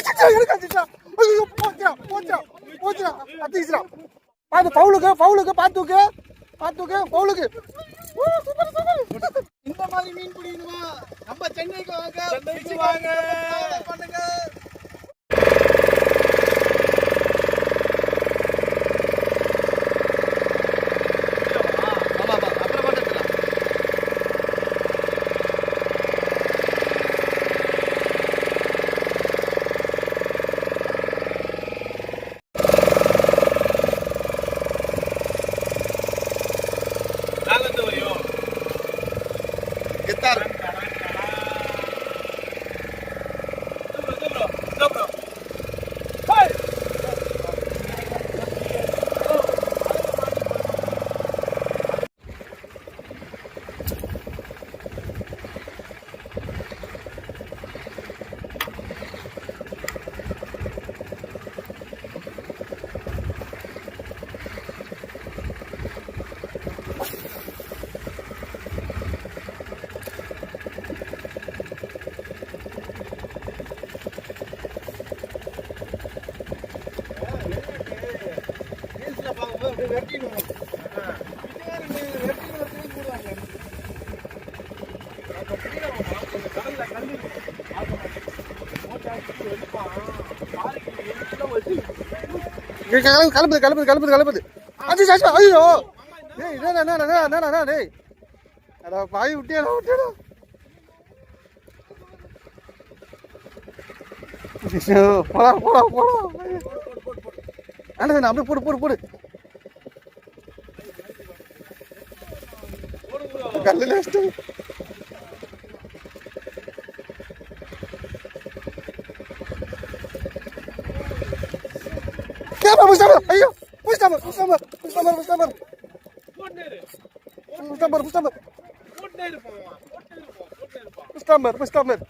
진짜 이렇게 진짜 아이고 뻗지라 뻗지라 뻗지라 아 뛰지라 பாத்து பவுலுக்கு பவுலுக்கு பாத்துக்கு பாத்துக்கு பவுலுக்கு இந்த மாதிரி மீன் பிடிக்கணுமா? நம்ம சென்னைக்கு வாங்க. சென்னைக்கு வாங்க. பண்ணுங்க. ¿Qué tal? கலப்புது கலப்புது கலப்புது கலப்புது. அச்சு சாச்சு ஐயோ. ஏய் என்ன என்ன என்ன என்ன டேய். அட பாய் விட்டியாடா விட்டியாடா போடா போடா போடா. ஆண்டா அப்படியே போடு போடு போடு. கல்லுல வச்சுட்டு கேப்பா முஸ்தாபர் ஐயோ முஸ்தாபர் முஸ்தாபர் முஸ்தாபர் முஸ்தாபர் முஸ்தாபர் முஸ்தாபர் முஸ்தாபர் முஸ்தாபர்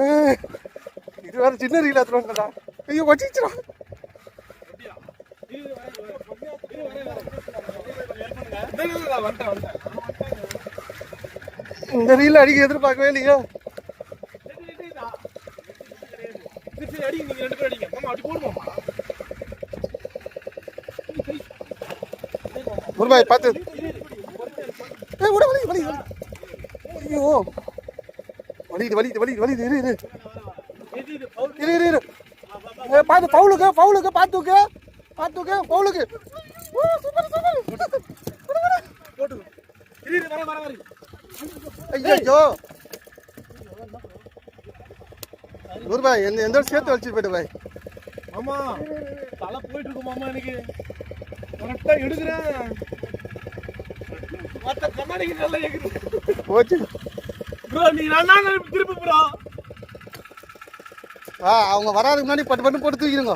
ஏய், இது வேற சின்ன ரீல் ஆத்துறாங்கடா ஐயோ வச்சிச்சுடா இந்த ரீல் அடிக்க எதிர்பார்க்கவே இல்லையா? ஒரு பாய் பார்த்து ஐயோ. வலிது வலிது வலிது வலிது இரு இரு. இரு இரு இரு. பார்த்து பவுலுக்கு பவுலுக்கு பார்த்துக்கு பார்த்துக்கு பவுலுக்கு. ஐயோ நூறு பாய் எந்த எந்த சேர்த்து வச்சுட்டு போயிட்டு பாய். மாமா தலை போயிட்டு இருக்கு மாமா எனக்கு. கரெக்டா எடுக்கிறேன். மத்த கண்ணாடிக்கு நல்லா கேக்குது. போச்சு. ப்ரோ நீ நான் திருப்பி ப்ரோ ஆ அவங்க வராதுக்கு முன்னாடி பட்டு பட்டு போட்டு தூக்கிடுங்க.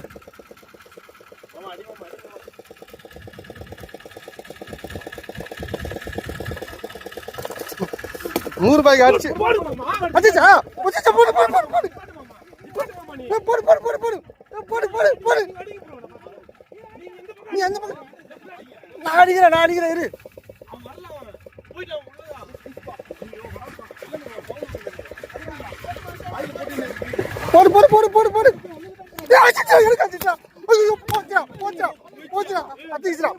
நூறு ரூபாய்க்கு அடிச்சு அடிச்சா அடிச்சா போடு போடு போடு போடு போடு போடு போடு போடு போடு போடு போடு நீ எந்த பக்கம் நான் அடிக்கிறேன் நான் அடிக்கிறேன் இரு போடு போடு போடு போடு போடு எனக்கு அடிச்சிட்டா ஐயோ போச்சுடா போச்சுடா போச்சுடா அடிச்சிட்டா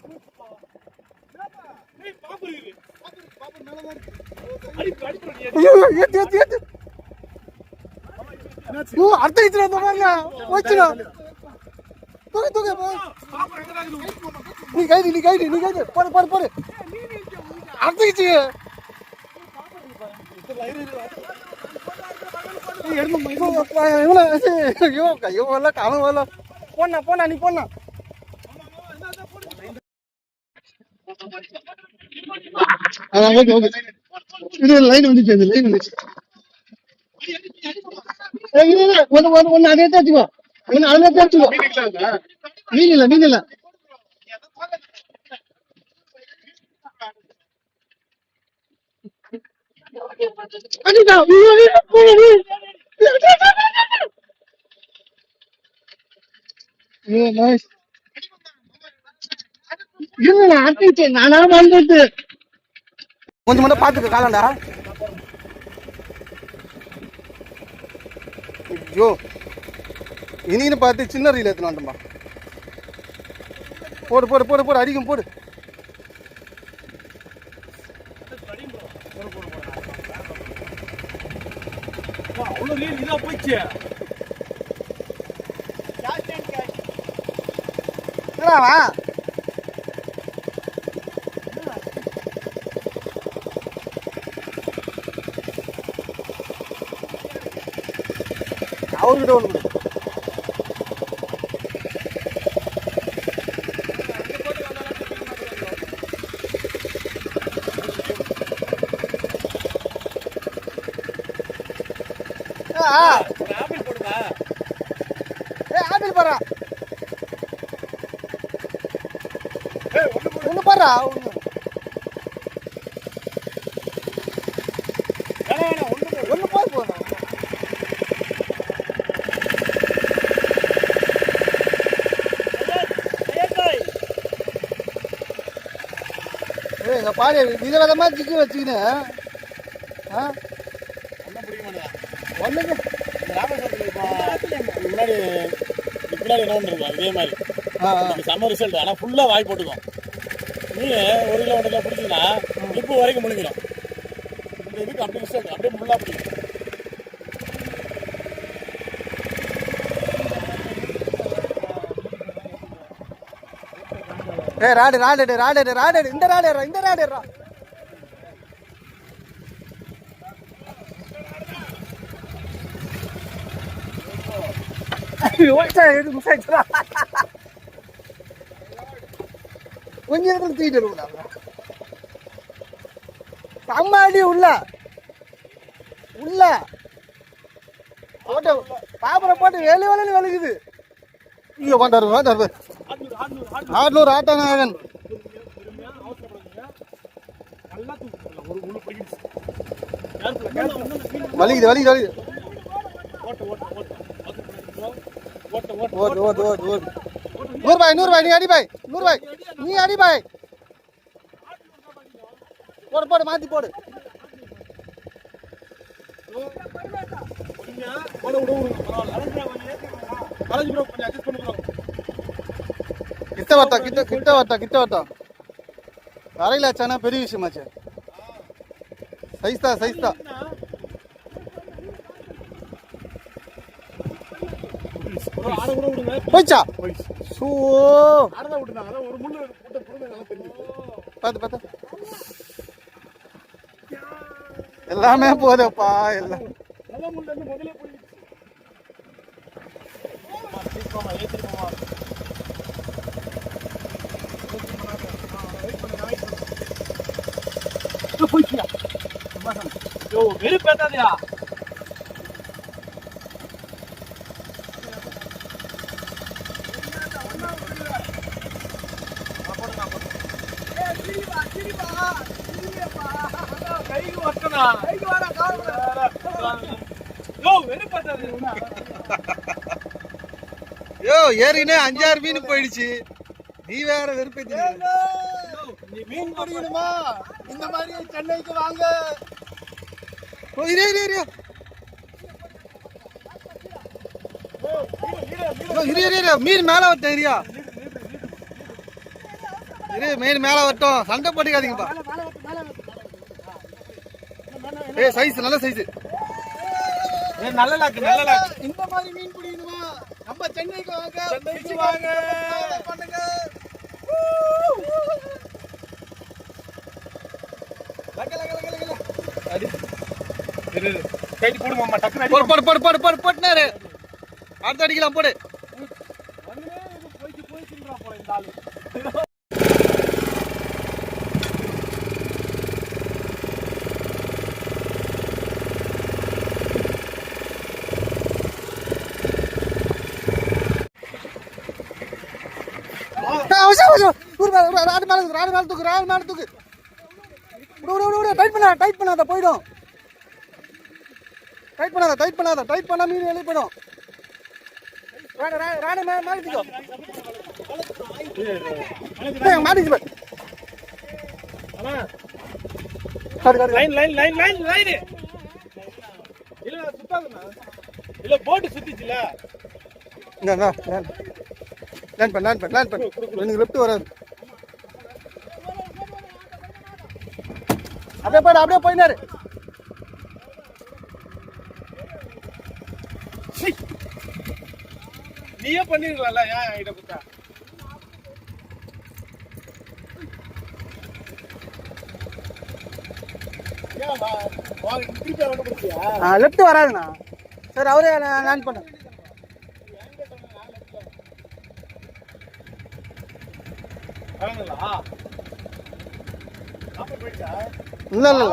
அடுத்த இத்துல வந்தாங்க வச்சிடும் தூக்க தூக்க நீ கைது நீ கைது நீ கைது. போடு போடு போடு. அடுத்த கிச்சு போனா போனா நீ போனா லைன் வந்துச்சு அது லைன் வந்துச்சு. ಇಲ್ಲ ಒಂದು ಒಂದು ಒಂದು ಅದೇ ಹಚ್ಕೋ ನೀನು ಅದೇ ಹಚ್ಕೋ ನೀನಿಲ್ಲ ನೀನಿಲ್ಲ ಅನಿತಾ இல்ல நான் நான் வந்துட்டு கொஞ்சம் மட்டும் பாத்துக்க காலண்டா ஐயோ. இனின்னு பார்த்து சின்ன ரீல் எடுத்துன்னு வந்துட்டோம்பா போடு போடு போடு போடு அடிக்கும் போடு. அவ்வளோ ரீல் இதா போயிடுச்சு என்னடா அவர்கிட்ட ஒன்று ஆப்பிள் போடுதா ஏ ஆப்பிள் பாரா ஏய் ஒண்ணு போடு ஒன்று பாரா ஒன்று எங்கள் பாடி வித விதமாக சிக்கி வச்சுக்கின்னு ஆ ஒன்றும் பிடிக்க மாட்டேன் ஒன்றுக்கு இந்த ராமேஸ்வரத்தில் இப்போ இதுக்கு முன்னாடி இதுக்கு என்ன பண்ணிருக்கோம் இதே மாதிரி ஆ செம்ம ரிசல்ட் ஆனால் ஃபுல்லாக வாய் போட்டுக்கும் மீன் ஒரு கிலோ ஒன்றரை கிலோ பிடிச்சிங்கன்னா இப்போ வரைக்கும் முழுங்கிடும் இந்த இதுக்கு அப்படி ரிசல்ட் அப்படியே ஃபுல்லாக பிடிக்கும். ஏ ராடு ராடு எடு, ராடு எடு, ராடு எடு. இந்த ராடு ஏறா இந்த ராடு ஏறா கொஞ்ச நேரத்தில் தூக்கிட்டு வருவாங்க செம்ம உள்ள. உள்ள. போட்டு பாப்பரை போட்டு வெளி வெளியில் விளக்குது இங்கே கொண்டாரு கொண்டாரு ஆட்லூர் ஆட்டநாயகன் பொறுமையா வலிக்குது வலிக்குது வலிக்குது. ஓட்டு ஓட்டு ஓட்டு ஓட்டு ஓட்ட ஓடு. நூறு பாய் நூறு பாய் நீ அடி பாய் நூறு பாய் நீ அடி பாய் போடு போடு மாத்தி போடு. பொறுமையா ஓட விட. விடுங்க பரவாயில்ல. அலஞ்சு ப்ரோ கொஞ்சம் அட்ஜஸ்ட் பண்ணி கிட்ட வரட்டா கிட்ட கிட்ட வரட்டா கிட்ட வார்த்தா அரையில் ஆச்சானா பெரிய விஷயமாச்சு சைஸ் தான் சைஸ் தான் ஒரு சூ. பார்த்து பார்த்து எல்லாமே போதப்பா எல்லாம். முதலே முள்ளு யோ வெறுப்பேத்தாதியா. கைக்கு வரட்டனா கைக்கு வாடா யோ வெறுப்பேத்தாதி யோ ஏறினே அஞ்சாறு மீன் போயிடுச்சு. நீ வேற வெறுப்பேத்தி நீ மீன் பிடிக்கணுமா? இந்த மாதிரி சென்னைக்கு வாங்க. இரு இரு இரு. இரு இரு இரு. மீன் மேல வரட்டும் இரியா. இரு மீன் மேல வரட்டும். சண்டை போட்டுக்காதீங்கப்பா. ஏய் சைஸ் நல்ல சைஸ் நல்ல லாக்கு நல்ல லாக்கு இந்த மாதிரி மீன் பிடிக்கணுமா? நம்ம சென்னைக்கு வாங்க. சென்னைக்கு வாங்க. கைட்டு போடு மாமா டக்குனு அடி போடு போடு போடு போடு போடு போட்டுனாரு. அடுத்து அடிக்கலாம் போடு. போயிட்டு போயிட்டுன்றா போல இந்த ஆளு ஒரு மேல தூக்கு, ராடு மேல தூக்கு ராடு மேல தூக்கு. விடு விடு விடு விடு டைட் பண்ணாத டைட் பண்ணாத போயிடும். டைட் பண்ணாத டைட் பண்ணாத டைட் பண்ணா மீன் வெளியே போயிடும். ராணி மாட்டிக்கோ. மாட்டிச்சு line line line line line இல்ல சுத்தாதுண்ணா. இல்ல போட்டு சுத்திச்சுல. லேண்ட் பண்ண லேண்ட் பண்ண லேண்ட் பண்ண. எனக்கு லெஃப்ட் வராது. அப்படியே போயிடு அப்படியே போயினாரு. நீயே பண்ணிருக்கலாம்ல ஏன் என்கிட்ட கொடுத்தா லெஃப்ட் வராதுண்ணா. சார் அவரே லேண்ட் பண்ண. இல்ல இல்ல